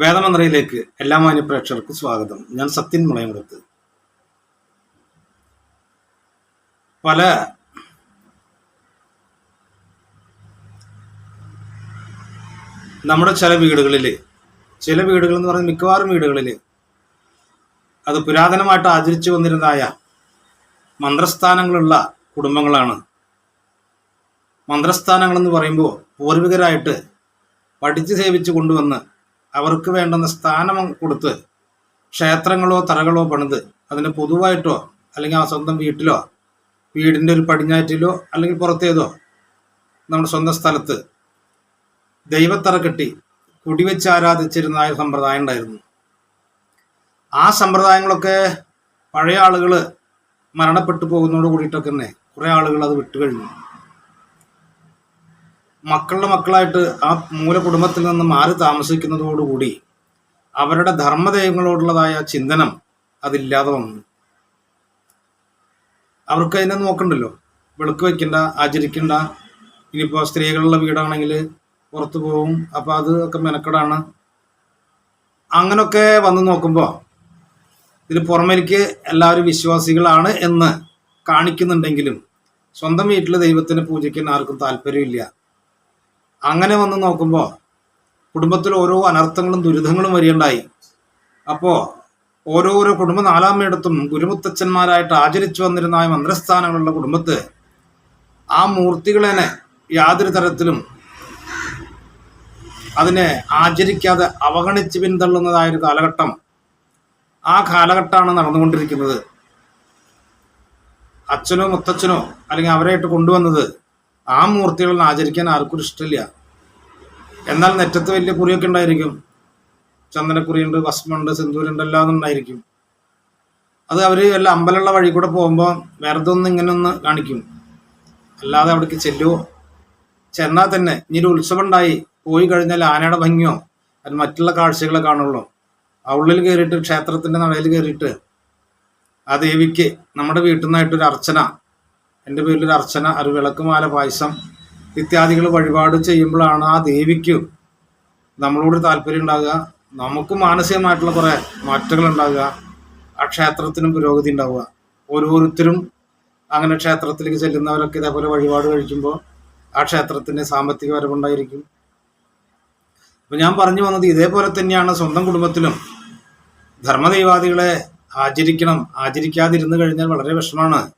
വേദമന്ത്രയിലേക്ക് എല്ലാ മാന്യപ്രേക്ഷകർക്കും സ്വാഗതം. ഞാൻ സത്യൻ മുളയമുടത്ത്. പല നമ്മുടെ ചില വീടുകളിൽ ചില വീടുകൾ എന്ന് പറയുന്നത് മിക്കവാറും വീടുകളിൽ അത് പുരാതനമായിട്ട് ആചരിച്ചു വന്നിരുന്നതായ മന്ത്രസ്ഥാനങ്ങളുള്ള കുടുംബങ്ങളാണ്. മന്ത്രസ്ഥാനങ്ങളെന്ന് പറയുമ്പോൾ പൂർവികരായിട്ട് പഠിച്ച് സേവിച്ച് കൊണ്ടുവന്ന് അവർക്ക് വേണ്ടുന്ന സ്ഥാനം കൊടുത്ത് ക്ഷേത്രങ്ങളോ തറകളോ പണിത് അതിന് പൊതുവായിട്ടോ അല്ലെങ്കിൽ ആ സ്വന്തം വീട്ടിലോ വീടിന്റെ ഒരു പടിഞ്ഞാറ്റിലോ അല്ലെങ്കിൽ പുറത്തേതോ നമ്മുടെ സ്വന്തം സ്ഥലത്ത് ദൈവത്തറ കെട്ടി കുടിവെച്ച് ആരാധിച്ചിരുന്ന ഒരു സമ്പ്രദായം ഉണ്ടായിരുന്നു. ആ സമ്പ്രദായങ്ങളൊക്കെ പഴയ ആളുകൾ മരണപ്പെട്ടു പോകുന്നതോട് കൂടിയിട്ടൊക്കെ തന്നെ കുറേ ആളുകൾ അത് വിട്ടുകഴിഞ്ഞു. മക്കളുടെ മക്കളായിട്ട് ആ മൂല കുടുംബത്തിൽ നിന്ന് മാറി താമസിക്കുന്നതോടുകൂടി അവരുടെ ധർമ്മദൈവങ്ങളോടുള്ളതായ ചിന്തനം അതില്ലാതെ വന്നു. അവർക്ക് അതിനെ നോക്കണ്ടല്ലോ. വെളുക്ക് വെക്കണ്ട ആചരിക്കണ്ട. ഇനിയിപ്പോൾ സ്ത്രീകളുള്ള വീടാണെങ്കിൽ പുറത്തു പോകും അപ്പോൾ അത് ഒക്കെ മെനക്കെടാണ്. അങ്ങനൊക്കെ വന്ന് നോക്കുമ്പോൾ ഇതിൽ പുറമേക്ക് എല്ലാവരും വിശ്വാസികളാണ് എന്ന് കാണിക്കുന്നുണ്ടെങ്കിലും സ്വന്തം വീട്ടിൽ ദൈവത്തിനെ പൂജിക്കാൻ ആർക്കും താല്പര്യമില്ല. അങ്ങനെ വന്ന് നോക്കുമ്പോൾ കുടുംബത്തിൽ ഓരോ അനർത്ഥങ്ങളും ദുരിതങ്ങളും വരികയുണ്ടായി. അപ്പോൾ ഓരോരോ കുടുംബ നാലാമയിടത്തും ഗുരുമുത്തച്ഛന്മാരായിട്ട് ആചരിച്ചു വന്നിരുന്ന ആ മന്ത്രസ്ഥാനങ്ങളുള്ള കുടുംബത്ത് ആ മൂർത്തികളെ യാതൊരു തരത്തിലും അതിനെ ആചരിക്കാതെ അവഗണിച്ച് പിന്തള്ളുന്നതായ ഒരു കാലഘട്ടം ആ കാലഘട്ടമാണ് നടന്നുകൊണ്ടിരിക്കുന്നത്. അച്ഛനോ മുത്തച്ഛനോ അല്ലെങ്കിൽ അവരായിട്ട് കൊണ്ടുവന്നത് ആ മൂർത്തികളെ ആചരിക്കാൻ ആർക്കും ഇഷ്ടമില്ല. എന്നാൽ നെറ്റത്ത് വലിയ കുറിയൊക്കെ ഉണ്ടായിരിക്കും. ചന്ദനക്കുറിയുണ്ട് ഭസ്മുണ്ട് സിന്ദൂരുണ്ട് എല്ലാം ഉണ്ടായിരിക്കും. അത് അവർ എല്ലാം അമ്പലമുള്ള വഴി കൂടെ പോകുമ്പോൾ വെറുതെ ഒന്ന് ഇങ്ങനെ ഒന്ന് കാണിക്കും. അല്ലാതെ അവിടേക്ക് ചെല്ലുവോ ചെന്നാൽ തന്നെ ഇനി ഒരു ഉത്സവം ഉണ്ടായി. പോയി കഴിഞ്ഞാൽ ആനയുടെ ഭംഗിയോ അത് മറ്റുള്ള കാഴ്ചകളെ കാണുള്ളൂ. ആ ഉള്ളിൽ കയറിയിട്ട് ക്ഷേത്രത്തിന്റെ നടയിൽ കയറിയിട്ട് ആ ദേവിക്ക് നമ്മുടെ വീട്ടിൽ നിന്നായിട്ടൊരു അർച്ചന എന്റെ പേരിലൊരു അർച്ചന ഒരു വിളക്കുമാല പായസം ഇത്യാദികൾ വഴിപാട് ചെയ്യുമ്പോഴാണ് ആ ദേവിക്ക് നമ്മളോട് താല്പര്യം ഉണ്ടാകുക. നമുക്ക് മാനസികമായിട്ടുള്ള കുറേ മാറ്റങ്ങൾ ഉണ്ടാകുക. ആ ക്ഷേത്രത്തിനും പുരോഗതി ഉണ്ടാവുക. ഓരോരുത്തരും അങ്ങനെ ക്ഷേത്രത്തിലേക്ക് ചെല്ലുന്നവരൊക്കെ ഇതേപോലെ വഴിപാട് കഴിക്കുമ്പോൾ ആ ക്ഷേത്രത്തിന് സാമ്പത്തിക വരവുണ്ടായിരിക്കും. അപ്പം ഞാൻ പറഞ്ഞു വന്നത് ഇതേപോലെ തന്നെയാണ് സ്വന്തം കുടുംബത്തിലും. ധർമ്മദൈവാദികളെ ആചരിക്കണം. ആചരിക്കാതിരുന്നു കഴിഞ്ഞാൽ വളരെ വിഷമാണ്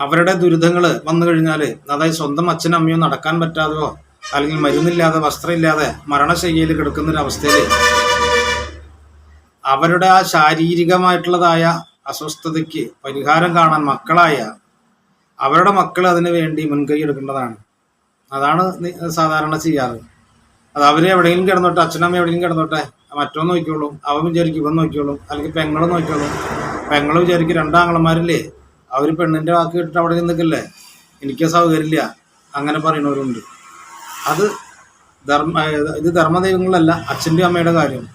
അവരുടെ ദുരിതങ്ങൾ വന്നു കഴിഞ്ഞാൽ അതായത് സ്വന്തം അച്ഛനും അമ്മയോ നടക്കാൻ പറ്റാതെയോ അല്ലെങ്കിൽ മരുന്നില്ലാതെ വസ്ത്രമില്ലാതെ മരണശയ്യയിൽ കിടക്കുന്ന അവസ്ഥയിൽ അവരുടെ ആ ശാരീരികമായിട്ടുള്ളതായ അസ്വസ്ഥതയ്ക്ക് പരിഹാരം കാണാൻ മക്കളായ അവരുടെ മക്കൾ അതിന് വേണ്ടി മുൻകൈ എടുക്കേണ്ടതാണ്. അതാണ് സാധാരണ ചെയ്യാറ്. അത് അവർ എവിടെയെങ്കിലും കിടന്നോട്ടെ അച്ഛനമ്മ എവിടെയെങ്കിലും കിടന്നോട്ടെ മറ്റോ നോക്കിയോളും അവൻ വിചാരിക്കും ഇവൻ നോക്കിയോളും അല്ലെങ്കിൽ പെങ്ങളും നോക്കിയോളും പെങ്ങളും വിചാരിക്കും രണ്ടാങ്ങളമാരില്ലേ അവർ പെണ്ണിന്റെ വാക്ക് കേട്ടിട്ട് അവിടെ നിന്നിക്കല്ലേ? എനിക്ക് സൗകര്യമില്ല. അങ്ങനെ പറയുന്നവരുണ്ട്. അത് ധർമ്മ ഇത് ധർമ്മദൈവങ്ങളല്ല അച്ഛന്റെ അമ്മയുടെ കാര്യം.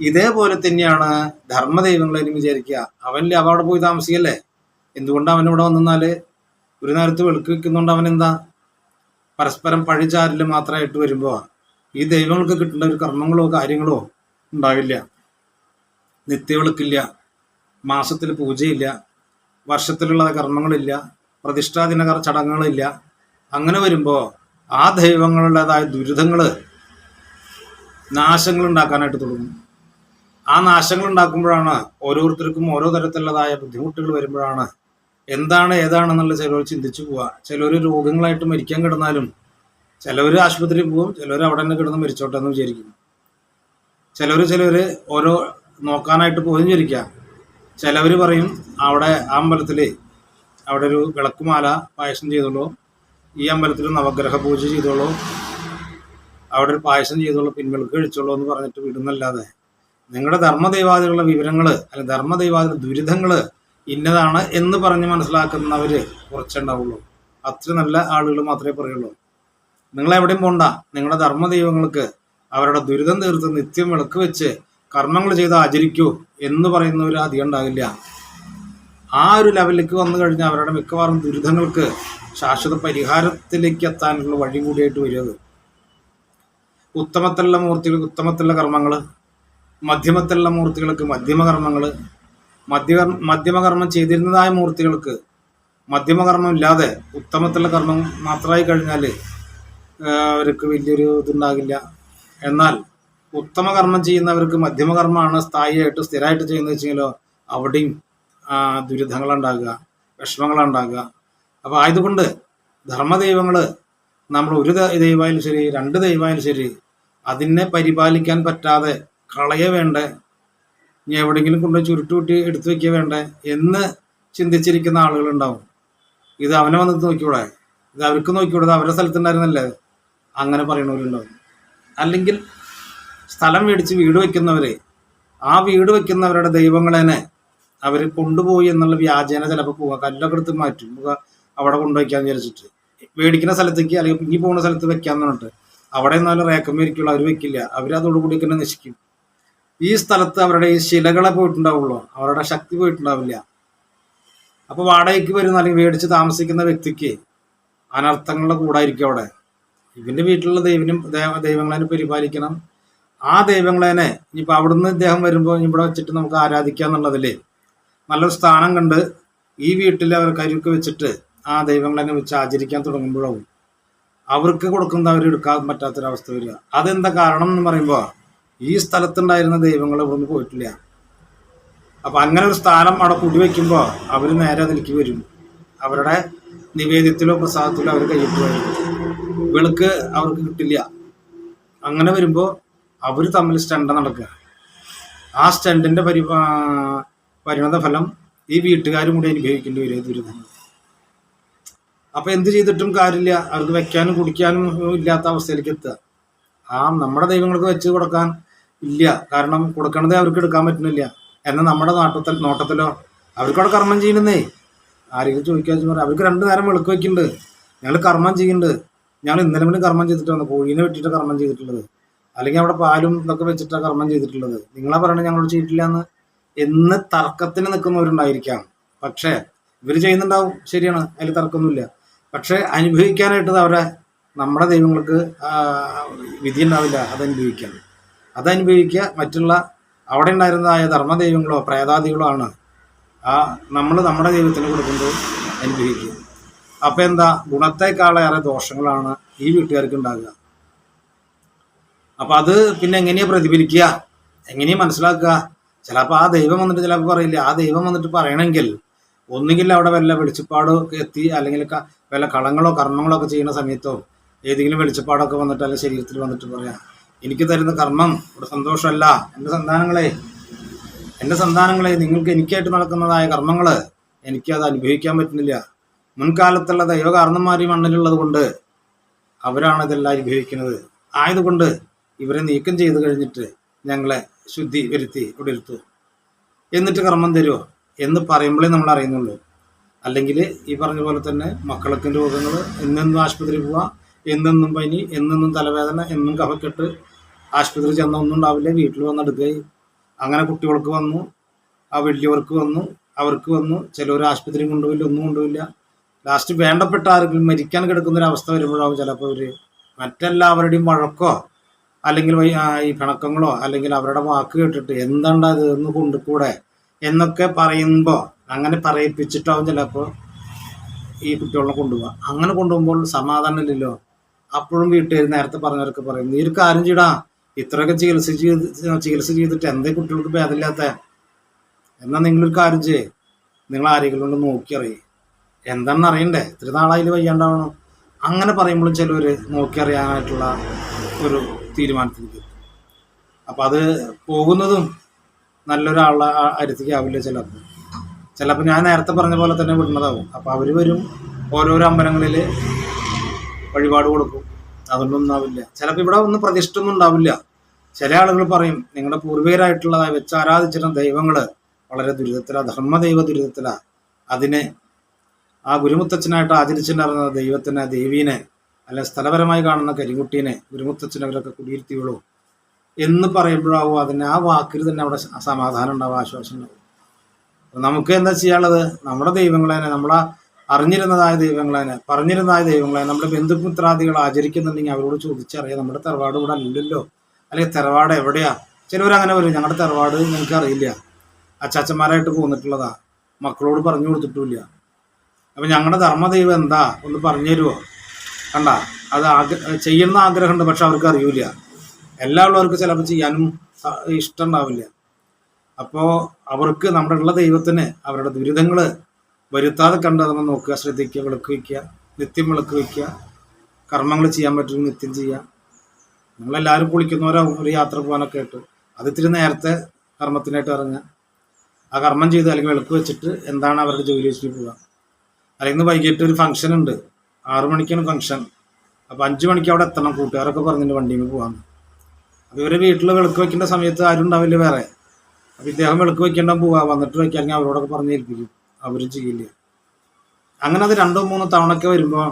ഇതേപോലെ തന്നെയാണ് ധർമ്മദൈവങ്ങളെന്ന് വിചാരിക്കുക. അവനില്ലേ അവ അവിടെ പോയി താമസിക്കല്ലേ? എന്തുകൊണ്ട് അവൻ ഇവിടെ വന്നാൽ ഒരു നേരത്ത് വെളുക്ക് വെക്കുന്നുണ്ട് അവൻ എന്താ? പരസ്പരം പഴിച്ചാരിൽ മാത്രമായിട്ട് വരുമ്പോൾ ഈ ദൈവങ്ങൾക്ക് കിട്ടേണ്ട ഒരു കർമ്മങ്ങളോ കാര്യങ്ങളോ ഉണ്ടാവില്ല. നിത്യവിളക്കില്ല. മാസത്തിൽ പൂജയില്ല. വർഷത്തിലുള്ള കർമ്മങ്ങളില്ല പ്രതിഷ്ഠാദിന ചടങ്ങുകളില്ല. അങ്ങനെ വരുമ്പോൾ ആ ദൈവങ്ങളുടേതായ ദുരിതങ്ങൾ നാശങ്ങൾ ഉണ്ടാക്കാനായിട്ട് തുടങ്ങും. ആ നാശങ്ങൾ ഉണ്ടാക്കുമ്പോഴാണ് ഓരോരുത്തർക്കും ഓരോ തരത്തിലുള്ളതായ ബുദ്ധിമുട്ടുകൾ വരുമ്പോഴാണ് എന്താണ് ഏതാണെന്നുള്ള ചിലർ ചിന്തിച്ചു പോവുക. ചിലർ രോഗങ്ങളായിട്ട് മരിക്കാൻ കിടന്നാലും ചിലവർ ആശുപത്രിയിൽ പോകും ചിലവർ അവിടെ തന്നെ കിടന്ന് മരിച്ചോട്ടെ എന്ന് വിചാരിക്കും. ചിലവർ ചിലവർ ഓരോ നോക്കാനായിട്ട് പോയെന്ന് വിചാരിക്കുക ചിലവർ പറയും അവിടെ ആ അമ്പലത്തിൽ അവിടെ ഒരു വിളക്കുമാല പായസം ചെയ്തോളൂ. ഈ അമ്പലത്തിൽ നവഗ്രഹ പൂജ ചെയ്തോളൂ. അവിടെ ഒരു പായസം ചെയ്തോളൂ പിൻവിളക്ക് കഴിച്ചോളൂ എന്ന് പറഞ്ഞിട്ട് വിടുന്നല്ലാതെ നിങ്ങളുടെ ധർമ്മദൈവാദികളുടെ വിവരങ്ങൾ അല്ലെങ്കിൽ ധർമ്മദൈവാദികളുടെ ദുരിതങ്ങൾ ഇന്നതാണ് എന്ന് പറഞ്ഞ് മനസ്സിലാക്കുന്നവർ കുറച്ചുണ്ടാവുള്ളൂ അത്ര നല്ല ആളുകൾ മാത്രമേ പറയുള്ളൂ. നിങ്ങൾ എവിടെയും പോണ്ട. നിങ്ങളുടെ ധർമ്മദൈവങ്ങൾക്ക് അവരുടെ ദുരിതം തീർത്ത് നിത്യം വിളക്ക് വെച്ച് കർമ്മങ്ങൾ ചെയ്ത് ആചരിക്കൂ എന്ന് പറയുന്നവർ അധികം ഉണ്ടാകില്ല. ആ ഒരു ലെവലിലേക്ക് വന്നു കഴിഞ്ഞാൽ അവരുടെ മിക്കവാറും ദുരിതങ്ങൾക്ക് ശാശ്വത പരിഹാരത്തിലേക്ക് എത്താനുള്ള വഴി കൂടിയായിട്ട് വരുന്നത് ഉത്തമത്തിലുള്ള മൂർത്തികൾക്ക് ഉത്തമത്തിലുള്ള കർമ്മങ്ങൾ മധ്യമത്തിലുള്ള മൂർത്തികൾക്ക് മധ്യമകർമ്മങ്ങൾ മധ്യ മധ്യമകർമ്മം ചെയ്തിരുന്നതായ മൂർത്തികൾക്ക് മധ്യമകർമ്മം ഇല്ലാതെ ഉത്തമത്തിലുള്ള കർമ്മം മാത്രമായി കഴിഞ്ഞാൽ അവർക്ക് വലിയൊരു ഇതുണ്ടാകില്ല. എന്നാൽ ഉത്തമ കർമ്മം ചെയ്യുന്നവർക്ക് മധ്യമകർമ്മമാണ് സ്ഥായിയായിട്ട് സ്ഥിരമായിട്ട് ചെയ്യുന്നത് വെച്ചെങ്കിലോ അവിടെയും ദുരിതങ്ങളുണ്ടാകുക വിഷമങ്ങളുണ്ടാകുക. അപ്പോൾ ആയതുകൊണ്ട് ധർമ്മദൈവങ്ങൾ നമ്മൾ ഒരു ദൈവമായാലും ശരി രണ്ട് ദൈവമായാലും ശരി അതിനെ പരിപാലിക്കാൻ പറ്റാതെ കളയ വേണ്ട ഇനി എവിടെയെങ്കിലും കൊണ്ടുപോയി ചുരുട്ടുകൂട്ടി എടുത്തു വെക്കുക വേണ്ട എന്ന് ചിന്തിച്ചിരിക്കുന്ന ആളുകൾ ഉണ്ടാവും ഇത് അവനെ വന്നിട്ട് നോക്കിക്കൂടെ? ഇത് അവർക്ക് നോക്കിക്കൂടെ? അവരുടെ സ്ഥലത്തുണ്ടായിരുന്നല്ലേ? അങ്ങനെ പറയണവരുണ്ടാവും. അല്ലെങ്കിൽ സ്ഥലം മേടിച്ച് വീട് വെക്കുന്നവരെ ആ വീട് വെക്കുന്നവരുടെ ദൈവങ്ങളെന്നെ അവർ കൊണ്ടുപോയി എന്നുള്ള വ്യാജേന ചിലപ്പോൾ പോവുക കല്ലൊക്കെ എടുത്ത് മാറ്റും അവിടെ കൊണ്ടുവയ്ക്കാന്ന് വിചാരിച്ചിട്ട്. മേടിക്കുന്ന സ്ഥലത്തേക്ക് അല്ലെങ്കിൽ ഇനി പോകുന്ന സ്ഥലത്ത് വെക്കാന്ന് പറഞ്ഞിട്ട്. അവിടെ നിന്നാലും റേക്കമേരിക്കുള്ള അവർ വെക്കില്ല. അവർ അതോടുകൂടി തന്നെ നശിക്കും. ഈ സ്ഥലത്ത് അവരുടെ ഈ ശിലകളെ പോയിട്ടുണ്ടാവുള്ളൂ. അവരുടെ ശക്തി പോയിട്ടുണ്ടാവില്ല. അപ്പൊ വാടകയ്ക്ക് വരുന്ന അല്ലെങ്കിൽ മേടിച്ച് താമസിക്കുന്ന വ്യക്തിക്ക് അനർത്ഥങ്ങളുടെ കൂടായിരിക്കും അവിടെ. ഇവന്റെ വീട്ടിലുള്ള ദൈവനും ദൈവ- ദൈവങ്ങളെ പരിപാലിക്കണം. ആ ദൈവങ്ങളെ തന്നെ ഇനിയിപ്പോൾ അവിടുന്ന് ഇദ്ദേഹം വരുമ്പോൾ ഇവിടെ വെച്ചിട്ട് നമുക്ക് ആരാധിക്കുക എന്നുള്ളതിൽ നല്ലൊരു സ്ഥാനം കണ്ട് ഈ വീട്ടിൽ അവർ കരുക്ക് വെച്ചിട്ട് ആ ദൈവങ്ങളെ വെച്ച് ആചരിക്കാൻ തുടങ്ങുമ്പോഴാവും അവർക്ക് കൊടുക്കുന്ന അവർ എടുക്കാൻ പറ്റാത്തൊരവസ്ഥ വരിക. അതെന്താ കാരണം എന്ന് പറയുമ്പോൾ ഈ സ്ഥലത്തുണ്ടായിരുന്ന ദൈവങ്ങൾ ഇവിടുന്ന് പോയിട്ടില്ല. അപ്പൊ അങ്ങനെ ഒരു സ്ഥാനം അവിടെ കുടിവെക്കുമ്പോൾ അവർ നേരെ അതിലേക്ക് വരും. അവരുടെ നിവേദ്യത്തിലോ പ്രസാദത്തിലോ അവർ കൈയിട്ട് വരും. വെളുക്ക് അവർക്ക് കിട്ടില്ല. അങ്ങനെ വരുമ്പോൾ അവർ തമ്മിൽ സ്റ്റണ്ട നടക്കുക. ആ സ്റ്റണ്ടിന്റെ പരി പരിണത ഫലം ഈ വീട്ടുകാരും കൂടി അനുഭവിക്കേണ്ടി വരും ഈ ദുരിതങ്ങൾ അപ്പൊ എന്ത് ചെയ്തിട്ടും കാര്യമില്ല. അവർക്ക് വെക്കാനും കുടിക്കാനും ഇല്ലാത്ത അവസ്ഥയിലേക്ക് എത്തുക. ആ നമ്മുടെ ദൈവങ്ങൾക്ക് വെച്ച് കൊടുക്കാൻ ഇല്ല. കാരണം കൊടുക്കണതേ അവർക്ക് എടുക്കാൻ പറ്റുന്നില്ല. എന്നാൽ നമ്മുടെ നാട്ടത്തിൽ നോട്ടത്തിലോ? അവർക്കവിടെ കർമ്മം ചെയ്യുന്നേ. ആരെങ്കിലും ചോദിക്കാന്ന് പറയാം അവർക്ക് രണ്ടു നേരം വെളുക്ക് വെക്കുന്നുണ്ട്. ഞങ്ങൾ കർമ്മം ചെയ്യുന്നുണ്ട്. ഞങ്ങൾ ഇന്നലെ മുന്നേ കർമ്മം ചെയ്തിട്ടാണ്. കോഴീനെ വെട്ടിയിട്ട് കർമ്മം ചെയ്തിട്ടുള്ളത്. അല്ലെങ്കിൽ അവിടെ പാലും ഇതൊക്കെ വെച്ചിട്ടാണ് കർമ്മം ചെയ്തിട്ടുള്ളത്. നിങ്ങളെ പറയണത് ഞങ്ങളോട് ചെയ്തിട്ടില്ല എന്ന് എന്ന് തർക്കത്തിന് നിൽക്കുന്നവരുണ്ടായിരിക്കാം. പക്ഷേ ഇവർ ചെയ്യുന്നുണ്ടാവും. ശരിയാണ്. അതിൽ തർക്കമൊന്നുമില്ല. പക്ഷേ അനുഭവിക്കാനായിട്ട് അവരെ നമ്മുടെ ദൈവങ്ങൾക്ക് വിധി ഉണ്ടാവില്ല. അത് അനുഭവിക്കാൻ. അത് അനുഭവിക്കുക മറ്റുള്ള അവിടെ ഉണ്ടായിരുന്നതായ ധർമ്മദൈവങ്ങളോ പ്രേതാദികളോ ആണ്. ആ നമ്മൾ നമ്മുടെ ദൈവത്തിന് കൊടുക്കുമ്പോൾ അനുഭവിക്കുക. അപ്പോൾ എന്താ? ഗുണത്തെക്കാളേറെ ദോഷങ്ങളാണ് ഈ വീട്ടുകാർക്ക് ഉണ്ടാകുക. അപ്പം അത് പിന്നെ എങ്ങനെയാ പ്രതിഫലിക്കുക? എങ്ങനെയാ മനസ്സിലാക്കുക? ചിലപ്പോൾ ആ ദൈവം വന്നിട്ട് ചിലപ്പോൾ പറയില്ല. ആ ദൈവം വന്നിട്ട് പറയണമെങ്കിൽ ഒന്നുകിൽ അവിടെ വല്ല വെളിച്ചപ്പാടോ എത്തി അല്ലെങ്കിൽ വല്ല കളങ്ങളോ കർമ്മങ്ങളോ ഒക്കെ ചെയ്യുന്ന സമയത്തോ ഏതെങ്കിലും വെളിച്ചപ്പാടൊക്കെ വന്നിട്ട് അല്ലെങ്കിൽ ശരീരത്തിൽ വന്നിട്ട് പറയാം എനിക്ക് തരുന്ന കർമ്മം ഇവിടെ സന്തോഷമല്ല. എന്റെ സന്താനങ്ങളെ എന്റെ സന്താനങ്ങളെ നിങ്ങൾക്ക് എനിക്കായിട്ട് നടക്കുന്നതായ കർമ്മങ്ങൾ എനിക്കത് അനുഭവിക്കാൻ പറ്റുന്നില്ല. മുൻകാലത്തുള്ള ദൈവകാരണന്മാർ മണ്ണിലുള്ളത് കൊണ്ട് അവരാണ് ഇതെല്ലാം അനുഭവിക്കുന്നത്. ആയതുകൊണ്ട് ഇവരെ നീക്കം ചെയ്ത് കഴിഞ്ഞിട്ട് ഞങ്ങളെ ശുദ്ധി വരുത്തി ഇവിടെ ഇരുത്തു. എന്നിട്ട് കർമ്മം തരുമോ എന്ന് പറയുമ്പോഴേ നമ്മൾ അറിയുന്നുള്ളൂ. അല്ലെങ്കിൽ ഈ പറഞ്ഞ പോലെ തന്നെ മക്കളൊക്കെ രോഗങ്ങൾ എന്നെന്നും ആശുപത്രി പോവാ എന്നെന്നും പനി എന്നെന്നും തലവേദന എന്നും കഫക്കെട്ട് ആശുപത്രി ചെന്ന ഒന്നും ഉണ്ടാവില്ല വീട്ടിൽ വന്നെടുക്കുകയും അങ്ങനെ കുട്ടികൾക്ക് വന്നു ആ വലിയവർക്ക് വന്നു അവർക്ക് വന്നു ചിലവർ ആശുപത്രി കൊണ്ടുപോയില്ല ഒന്നും കൊണ്ടുപോയില്ല. ലാസ്റ്റ് വേണ്ടപ്പെട്ട ആരെങ്കിലും മരിക്കാൻ കിടക്കുന്ന അവസ്ഥ വരുമ്പോഴാവും ചിലപ്പോൾ അവർ മറ്റെല്ലാവരുടെയും വഴക്കോ അല്ലെങ്കിൽ ഈ പിണക്കങ്ങളോ അല്ലെങ്കിൽ അവരുടെ വാക്ക് കേട്ടിട്ട് എന്താണ്ടാ ഇത് ഒന്ന് കൊണ്ടുകൂടെ എന്നൊക്കെ പറയുമ്പോൾ അങ്ങനെ പറയിപ്പിച്ചിട്ടാവും ചിലപ്പോൾ ഈ കുട്ടികളെ കൊണ്ടുപോകുക അങ്ങനെ കൊണ്ടുപോകുമ്പോൾ സമാധാനം ഇല്ലല്ലോ അപ്പോഴും വീട്ടുകാർ നേരത്തെ പറഞ്ഞവരൊക്കെ പറയും നീ ഒരു കാര്യം ചെയ്യടാ ഇത്രയൊക്കെ ചികിത്സ ചെയ്ത് ചികിത്സ ചെയ്തിട്ട് എന്തേ കുട്ടികൾക്ക് ഭേദമില്ലാത്ത? എന്നാൽ നിങ്ങളൊരു കാര്യം ചെയ്യേ നിങ്ങൾ ആരെങ്കിലും കൊണ്ട് നോക്കി എന്താണെന്ന് അറിയണ്ടേ? ഇത്ര നാളായാലും വയ്യാണ്ടാവണം. അങ്ങനെ പറയുമ്പോഴും ചിലവർ നോക്കിയറിയാനായിട്ടുള്ള ഒരു തീരുമാനത്തിലേക്ക്. അപ്പം അത് പോകുന്നതും നല്ലൊരാളെ അടുത്തേക്ക് ആവില്ല ചിലപ്പോൾ. ചിലപ്പോൾ ഞാൻ നേരത്തെ പറഞ്ഞ പോലെ തന്നെ വിടുന്നതാവും. അപ്പോൾ അവർ വരും ഓരോരോ അമ്പലങ്ങളിൽ വഴിപാട് കൊടുക്കും. അതൊന്നും ആവില്ല. ചിലപ്പോൾ ഇവിടെ ഒന്നും പ്രതിഷ്ഠ ഒന്നും ഉണ്ടാവില്ല. ചില ആളുകൾ പറയും നിങ്ങളുടെ പൂർവികരായിട്ടുള്ളതായി വെച്ച് ആരാധിച്ചിരുന്ന ദൈവങ്ങൾ വളരെ ദുരിതത്തിലാ ധർമ്മദൈവ ദുരിതത്തിലാ. അതിനെ ആ ഗുരുമുത്തച്ഛനായിട്ട് ആചരിച്ചിട്ടുണ്ടായിരുന്ന ദൈവത്തിനെ ദേവീനെ അല്ലെ സ്ഥലപരമായി കാണുന്ന കരിങ്കുട്ടീനെ ഒരു അവരൊക്കെ കുടിയിരുത്തിയുള്ളൂ എന്ന് പറയുമ്പോഴാവും അതിന് ആ വാക്കിൽ തന്നെ അവിടെ സമാധാനം ഉണ്ടാവും ആശ്വാസം ഉണ്ടാവും. നമുക്ക് എന്താ ചെയ്യാനുള്ളത്? നമ്മുടെ ദൈവങ്ങളെ നമ്മളെ അറിഞ്ഞിരുന്നതായ ദൈവങ്ങളെ പറഞ്ഞിരുന്നതായ ദൈവങ്ങളെ നമ്മുടെ ബന്ധുമിത്രാദികൾ ആചരിക്കുന്നുണ്ടെങ്കിൽ അവരോട് ചോദിച്ചറിയാം. നമ്മുടെ തറവാട് ഇവിടെ അല്ലല്ലോ. അല്ലെങ്കിൽ തറവാട് എവിടെയാ? ചിലവർ അങ്ങനെ വരും ഞങ്ങളുടെ തറവാട് ഞങ്ങൾക്ക് അറിയില്ല. അച്ചാച്ചന്മാരായിട്ട് പോന്നിട്ടുള്ളതാ. മക്കളോട് പറഞ്ഞു കൊടുത്തിട്ടുമില്ല. അപ്പം ഞങ്ങളുടെ ധർമ്മദൈവം എന്താ? ഒന്ന് പറഞ്ഞു തരുമോ കണ്ട? അത് ചെയ്യുന്ന ആഗ്രഹമുണ്ട് പക്ഷെ അവർക്ക് അറിയില്ല. എല്ലാ ഉള്ളവർക്ക് ചിലപ്പോൾ ചെയ്യാനും ഇഷ്ടം ഉണ്ടാവില്ല അപ്പോൾ അവർക്ക് നമ്മുടെ ഉള്ള ദൈവത്തിന് അവരുടെ ദുരിതങ്ങൾ വരുത്താതെ കണ്ട് നമ്മൾ നോക്കുക ശ്രദ്ധിക്കുക വിളക്ക് വയ്ക്കുക നിത്യം വിളക്ക് വയ്ക്കുക കർമ്മങ്ങൾ ചെയ്യാൻ പറ്റും നിത്യം ചെയ്യുക. നമ്മളെല്ലാവരും കുളിക്കുന്നവരാകും ഒരു യാത്ര പോകാനൊക്കെ ആയിട്ട്. അത് ഇത്തിരി നേരത്തെ കർമ്മത്തിനായിട്ട് ഇറങ്ങുക. ആ കർമ്മം ചെയ്ത് അല്ലെങ്കിൽ വിളക്ക് വെച്ചിട്ട് എന്താണ് അവരുടെ ജോലി വെച്ചിട്ട് പോവുക. അല്ലെങ്കിൽ വൈകിട്ട് ഒരു ഫംഗ്ഷൻ ഉണ്ട്. ആറു മണിക്കാണ് ഫംഗ്ഷൻ അപ്പോൾ അഞ്ച് മണിക്ക് അവിടെ എത്തണം കൂട്ടുകാരൊക്കെ പറഞ്ഞിട്ട് വണ്ടിയിൽ പോകാൻ അപ്പോൾ ഇവരെ വീട്ടിൽ വിളക്ക് വെക്കേണ്ട സമയത്ത് ആരും ഉണ്ടാവില്ല വേറെ. അപ്പോൾ ഇദ്ദേഹം വിളക്ക് വെക്കേണ്ട പോവാ വന്നിട്ട് വയ്ക്കുക അവരോടൊക്കെ പറഞ്ഞ് ഏൽപ്പിക്കും. അവരും ചെയ്യില്ല. അങ്ങനെ അത് രണ്ടോ മൂന്നോ തവണയൊക്കെ വരുമ്പോൾ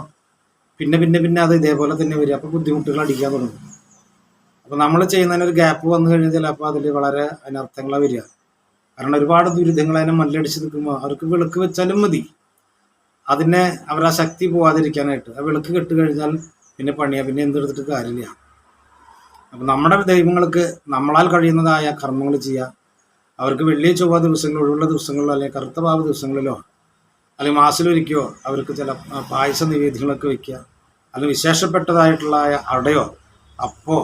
പിന്നെ പിന്നെ പിന്നെ അത് ഇതേപോലെ തന്നെ വരും. അപ്പോൾ ബുദ്ധിമുട്ടുകൾ അടിക്കാൻ തുടങ്ങും. അപ്പോൾ നമ്മൾ ചെയ്യുന്നതിന് ഒരു ഗ്യാപ്പ് വന്നു കഴിഞ്ഞാൽ ചിലപ്പോൾ അതിൽ വളരെ അനർത്ഥങ്ങളാണ് വരിക. കാരണം ഒരുപാട് ദുരിതങ്ങൾ അതിനെ മല്ലടിച്ച് നിൽക്കുമ്പോൾ അവർക്ക് വിളക്ക് വെച്ചാലും മതി. അതിനെ അവർ ആ ശക്തി പോവാതിരിക്കാനായിട്ട് ആ വിളക്ക് കെട്ട് കഴിഞ്ഞാൽ പിന്നെ പണിയാ പിന്നെ എന്തെടുത്തിട്ട് കാര്യമില്ല. അപ്പം നമ്മുടെ ദൈവങ്ങൾക്ക് നമ്മളാൽ കഴിയുന്നതായ കർമ്മങ്ങൾ ചെയ്യുക. അവർക്ക് വെള്ളി ചൊവ്വ ദിവസങ്ങളിൽ ഒഴിവുള്ള ദിവസങ്ങളിലോ അല്ലെങ്കിൽ കറുത്ത പാവ ദിവസങ്ങളിലോ അല്ലെങ്കിൽ മാസത്തിലൊരിക്കോ അവർക്ക് ചില പായസ നിവേദ്യങ്ങളൊക്കെ വെക്കുക. അല്ലെങ്കിൽ വിശേഷപ്പെട്ടതായിട്ടുള്ള അടയോ അപ്പോ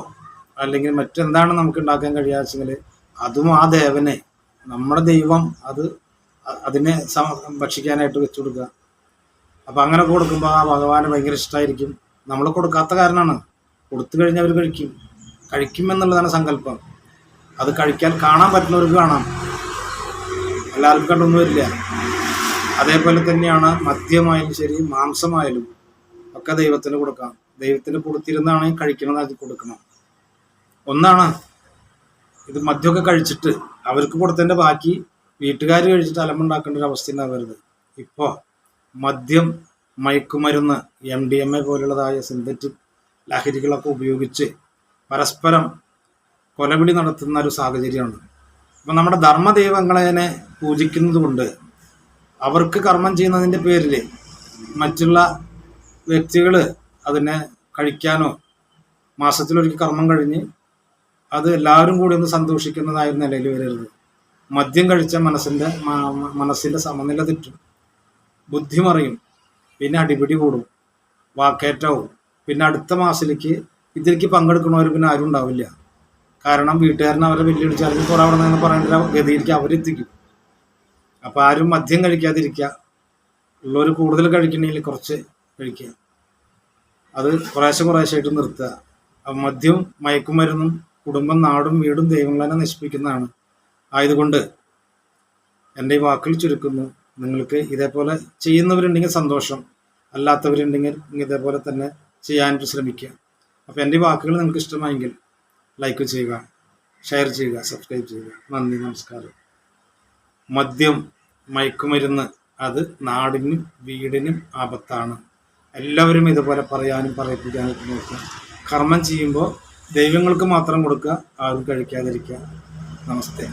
അല്ലെങ്കിൽ മറ്റെന്താണ് നമുക്ക് ഉണ്ടാക്കാൻ കഴിയാച്ചെങ്കിൽ അതും ആ ദേവനെ നമ്മുടെ ദൈവം അത് അതിനെ ഭക്ഷിക്കാനായിട്ട് വെച്ചു കൊടുക്കുക. അപ്പം അങ്ങനെ കൊടുക്കുമ്പോൾ ആ ഭഗവാന് ഭയങ്കര ഇഷ്ടമായിരിക്കും നമ്മൾ കൊടുക്കാത്ത കാരണമാണ് കൊടുത്തു കഴിഞ്ഞാൽ അവർ കഴിക്കും. എന്നുള്ളതാണ് സങ്കല്പം. അത് കഴിക്കാൻ കാണാൻ പറ്റുന്നവർക്ക് കാണാം. എല്ലാവർക്കും കണ്ടൊന്നും വരില്ല. അതേപോലെ തന്നെയാണ് മദ്യമായാലും ശരി മാംസമായാലും ഒക്കെ ദൈവത്തിന് കൊടുക്കാം. ദൈവത്തിന് കൊടുത്തിരുന്നാണ് കഴിക്കണമെന്ന് അത് കൊടുക്കണം. ഒന്നാണ് ഇത് മദ്യമൊക്കെ കഴിച്ചിട്ട് അവർക്ക് കൊടുത്തതിന്റെ ബാക്കി വീട്ടുകാർ കഴിച്ചിട്ട് അലമ്പുണ്ടാക്കേണ്ട ഒരു അവസ്ഥ ഉണ്ടാവരുത്. ഇപ്പോൾ മദ്യം മയക്കുമരുന്ന് എം ഡി എം എ പോലുള്ളതായ സിന്തറ്റിക് ലഹരികളൊക്കെ ഉപയോഗിച്ച് പരസ്പരം കൊലവിളി നടത്തുന്ന ഒരു സാഹചര്യമാണ് അപ്പം നമ്മുടെ ധർമ്മദൈവങ്ങളെ പൂജിക്കുന്നത് കൊണ്ട് അവർക്ക് കർമ്മം ചെയ്യുന്നതിന്റെ പേരിൽ മറ്റുള്ള വ്യക്തികൾ അതിനെ കഴിക്കാനോ മാസത്തിലൊരിക്കൽ കർമ്മം കഴിഞ്ഞ് അത് എല്ലാവരും കൂടി ഒന്ന് സന്തോഷിക്കുന്നതായ നിലയിൽ വരരുത്. മദ്യം കഴിച്ച മനസ്സിന്റെ മനസ്സിന്റെ സമനില തെറ്റും. ബുദ്ധി മറിയും പിന്നെ അടിപിടി കൂടും. വാക്കേറ്റവും. പിന്നെ അടുത്ത മാസത്തിലേക്ക് ഇതിലേക്ക് പങ്കെടുക്കണവർ പിന്നെ ആരും ഉണ്ടാവില്ല. കാരണം വീട്ടുകാരനെ അവരെ വെല്ലുവിളിച്ചാൽ കുറെ അവിടെ നിന്ന് പറയേണ്ട ഗതിയിലേക്ക് അവരെത്തിക്കും. അപ്പോൾ ആരും മദ്യം കഴിക്കാതിരിക്കുക. ഉള്ളവർ കൂടുതൽ കഴിക്കണമെങ്കിൽ കുറച്ച് കഴിക്കുക. അത് കുറേശ്ശെ കുറേശ്ശായിട്ട് നിർത്തുക. മദ്യവും മയക്കുമരുന്നും കുടുംബം നാടും വീടും ദൈവങ്ങളെ നശിപ്പിക്കുന്നതാണ്. ആയതുകൊണ്ട് എന്റെ ഈ വാക്കിൽ ചുരുക്കുന്നു. നിങ്ങൾക്ക് ഇതേപോലെ ചെയ്യുന്നവരുണ്ടെങ്കിൽ സന്തോഷം. അല്ലാത്തവരുണ്ടെങ്കിൽ ഇതേപോലെ തന്നെ ചെയ്യാനായിട്ട് ശ്രമിക്കുക. അപ്പോൾ എന്റെ വാക്കുകൾ നിങ്ങൾക്ക് ഇഷ്ടമായെങ്കിൽ ലൈക്ക് ചെയ്യുക ഷെയർ ചെയ്യുക സബ്സ്ക്രൈബ് ചെയ്യുക. നന്ദി നമസ്കാരം. മദ്യം മയക്കുമരുന്ന് അത് നാടിനും വീടിനും ആപത്താണ്. എല്ലാവരും ഇതുപോലെ പറയാനും പറയിപ്പിക്കാനും നോക്കുക. കർമ്മം ചെയ്യുമ്പോൾ ദൈവങ്ങൾക്ക് മാത്രം കൊടുക്കുക ആരും കഴിക്കാതിരിക്കുക. നമസ്തേ.